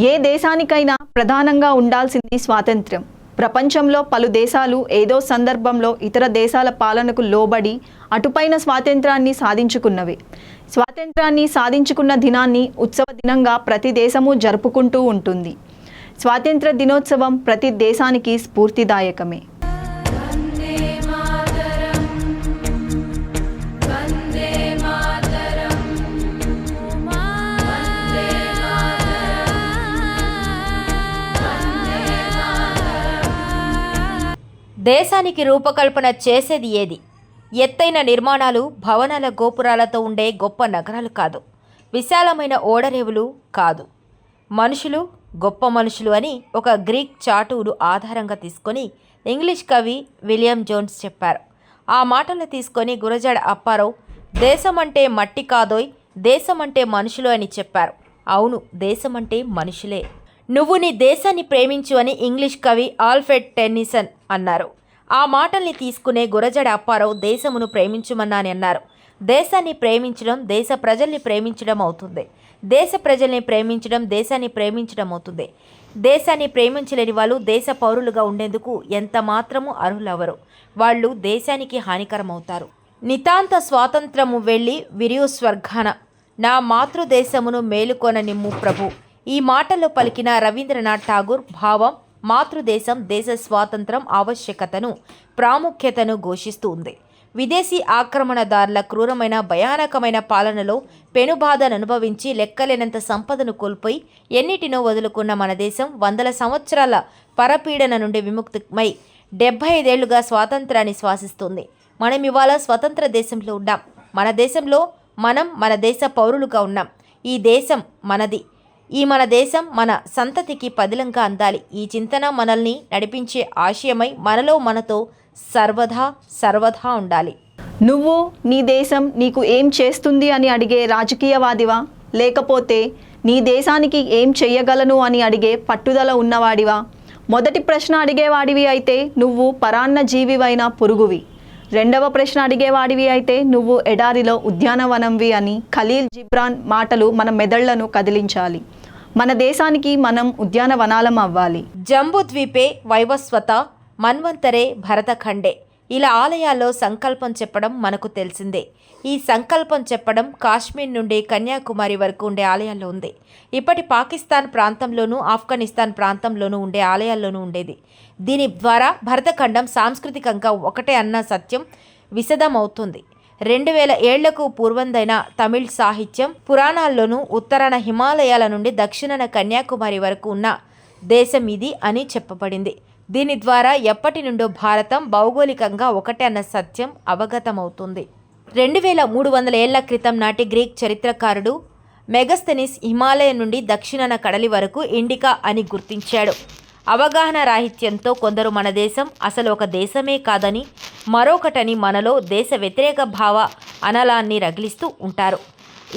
ఏ దేశానికైనా ప్రధానంగా ఉండాల్సింది స్వాతంత్ర్యం. ప్రపంచంలో పలు దేశాలు ఏదో సందర్భంలో ఇతర దేశాల పాలనకు లోబడి అటుపైన స్వాతంత్రాన్ని సాధించుకున్నవి. స్వాతంత్రాన్ని సాధించుకున్న దినాన్ని ఉత్సవ దినంగా ప్రతి దేశము జరుపుకుంటూ ఉంటుంది. స్వాతంత్ర దినోత్సవం ప్రతి దేశానికి స్ఫూర్తిదాయకమే. దేశానికి రూపకల్పన చేసేది ఏది? ఎత్తైన నిర్మాణాలు భవనాల గోపురాలతో ఉండే గొప్ప నగరాలు కాదు. విశాలమైన ఓడరేవులు కాదు. మనుషులు గొప్ప మనుషులు అని ఒక గ్రీక్ చాటువును ఆధారంగా తీసుకొని ఇంగ్లీష్ కవి విలియం జోన్స్ చెప్పారు. ఆ మాటలు తీసుకొని గురజాడ అప్పారావు దేశం అంటే మట్టి కాదోయ్ దేశం అంటే మనుషులు అని చెప్పారు. అవును దేశం అంటే మనుషులే. నువ్వు నీ దేశాన్ని ప్రేమించు అని ఇంగ్లీష్ కవి ఆల్ఫ్రెడ్ టెన్నిసన్ అన్నారు. ఆ మాటల్ని తీసుకునే గురజడ అప్పారావు దేశమును ప్రేమించుమన్నాని అన్నారు. దేశాన్ని ప్రేమించడం దేశ ప్రజల్ని ప్రేమించడం అవుతుంది. దేశ ప్రజల్ని ప్రేమించడం దేశాన్ని ప్రేమించడం అవుతుంది. దేశాన్ని ప్రేమించలేని వాళ్ళు దేశ పౌరులుగా ఉండేందుకు ఎంత మాత్రము అర్హులవరు. వాళ్ళు దేశానికి హానికరం అవుతారు నితాంత స్వాతంత్రము వెళ్ళి విరియు స్వర్గాన నా మాతృదేశమును మేలుకొననిమ్ము ప్రభు. ఈ మాటల్లో పలికిన రవీంద్రనాథ్ ఠాగూర్ భావం మాతృదేశం దేశ స్వాతంత్రం ఆవశ్యకతను ప్రాముఖ్యతను ఘోషిస్తూ ఉంది. విదేశీ ఆక్రమణదారుల క్రూరమైన భయానకమైన పాలనలో పెనుబాధను అనుభవించి లెక్కలేనంత సంపదను కోల్పోయి ఎన్నిటినో వదులుకున్న మన దేశం వందల సంవత్సరాల పరపీడన నుండి విముక్తమై డెబ్బై ఐదేళ్ళుగా స్వాతంత్రాన్ని శ్వాసిస్తుంది. మనం ఇవాళ స్వతంత్ర దేశంలో ఉన్నాం. మన దేశంలో మనం మన దేశ పౌరులుగా ఉన్నాం. ఈ దేశం మనది. ఈ మన దేశం మన సంతతికి పదిలంగా అందాలి. ఈ చింతన మనల్ని నడిపించే ఆశయమై మనలో మనతో సర్వదా సర్వదా ఉండాలి. నువ్వు నీ దేశం నీకు ఏం చేస్తుంది అని అడిగే రాజకీయవాదివా? లేకపోతే నీ దేశానికి ఏం చెయ్యగలను అని అడిగే పట్టుదల ఉన్నవాడివా? మొదటి ప్రశ్న అడిగేవాడివి అయితే నువ్వు పరాన్న జీవివైన పురుగువి. రెండవ ప్రశ్న అడిగేవాడివి అయితే నువ్వు ఎడారిలో ఉద్యానవనంవి అని ఖలీల్ జిబ్రాన్ మాటలు మన మెదళ్ళను కదిలించాలి. మన దేశానికి మనం ఉద్యానవనాలం అవ్వాలి జంబుద్వీపే వైవస్వత మన్వంతరే భరతఖండే. ఇలా ఆలయాల్లో సంకల్పం చెప్పడం మనకు తెలిసిందే. ఈ సంకల్పం చెప్పడం కాశ్మీర్ నుండి కన్యాకుమారి వరకు ఉండే ఆలయాల్లో ఉంది. ఇప్పటి పాకిస్తాన్ ప్రాంతంలోనూ ఆఫ్ఘనిస్తాన్ ప్రాంతంలోనూ ఉండే ఆలయాల్లోనూ ఉండేది. దీని ద్వారా భరతఖండం సాంస్కృతికంగా ఒకటే అన్న సత్యం విశదమవుతుంది. రెండు వేల ఏళ్ళకు పూర్వందైన తమిళ్ సాహిత్యం పురాణాల్లోనూ ఉత్తరాన హిమాలయాల నుండి దక్షిణాన కన్యాకుమారి వరకు ఉన్న దేశం ఇది అని చెప్పబడింది. దీని ద్వారా ఎప్పటి నుండో భారతం భౌగోళికంగా ఒకటే అన్న సత్యం అవగతమవుతుంది. రెండు వేల మూడు వందల ఏళ్ళ క్రితం నాటి గ్రీక్ చరిత్రకారుడు మెగస్తెనిస్ హిమాలయం నుండి దక్షిణాన కడలి వరకు ఇండికా అని గుర్తించాడు. అవగాహన రాహిత్యంతో కొందరు మన దేశం అసలు ఒక దేశమే కాదని మరొకటని మనలో దేశ వ్యతిరేక భావ అనలాన్ని రగిలిస్తూ ఉంటారు.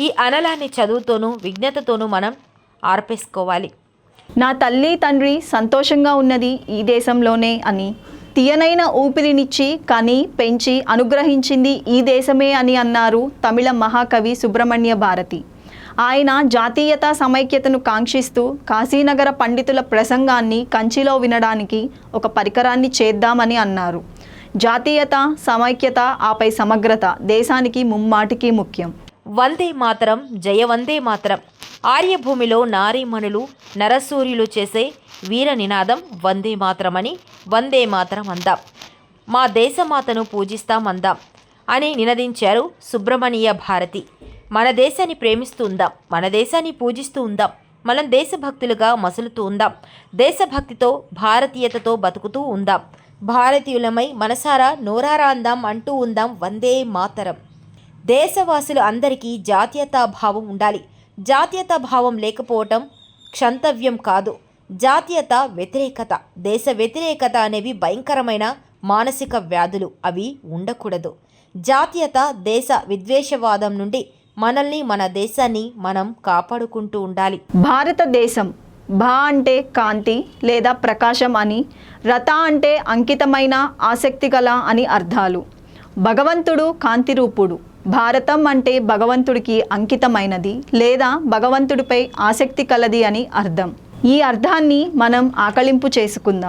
ఈ అనలాన్ని చదువుతోనూ విజ్ఞతతోనూ మనం ఆర్పేసుకోవాలి. నా తల్లి తండ్రి సంతోషంగా ఉన్నది ఈ దేశంలోనే అని. తీయనైన ఊపిరినిచ్చి కని పెంచి అనుగ్రహించింది ఈ దేశమే అని అన్నారు తమిళ మహాకవి సుబ్రహ్మణ్య భారతి. ఆయన జాతీయత సమైక్యతను కాంక్షిస్తూ కాశీనగర పండితుల ప్రసంగాన్ని కంచిలో వినడానికి ఒక పరికరాన్ని చేద్దామని అన్నారు. జాతీయత సమైక్యత ఆపై సమగ్రత దేశానికి ముమ్మాటికి ముఖ్యం. వందే మాతరం జయ వందే మాతరం. ఆర్యభూమిలో నారీమణులు నరసూర్యులు చేసే వీర నినాదం వందే మాత్రమని వందే మాత్రం అందాం. మా దేశమాతను పూజిస్తాం అందాం అని నినదించారు సుబ్రహ్మణ్య భారతి. మన దేశాన్ని ప్రేమిస్తూ ఉందాం మన దేశాన్ని పూజిస్తూ ఉందాం మనం దేశభక్తులుగా మసులుతూ ఉందాం దేశభక్తితో భారతీయతతో బతుకుతూ ఉందాం భారతీయులమై మనసారా నోరారా అందాం అంటూ ఉందాం వందే మాతరం. దేశవాసులు అందరికీ జాతీయతాభావం ఉండాలి. జాతీయత భావం లేకపోవటం క్షంతవ్యం కాదు. జాతీయత వ్యతిరేకత దేశ వ్యతిరేకత అనేవి భయంకరమైన మానసిక వ్యాధులు. అవి ఉండకూడదు. జాతీయత దేశ విద్వేషవాదం నుండి మనల్ని మన దేశాన్ని మనం కాపాడుకుంటూ ఉండాలి. భారతదేశం భా అంటే కాంతి లేదా ప్రకాశం అని రత అంటే అంకితమైన ఆసక్తి గల అని అర్థాలు. భగవంతుడు కాంతిరూపుడు. భారతం అంటే భగవంతుడికి అంకితమైనది లేదా భగవంతుడిపై ఆసక్తి కలది అని అర్థం. ఈ అర్థాన్ని మనం ఆకలింపు చేసుకుందాం.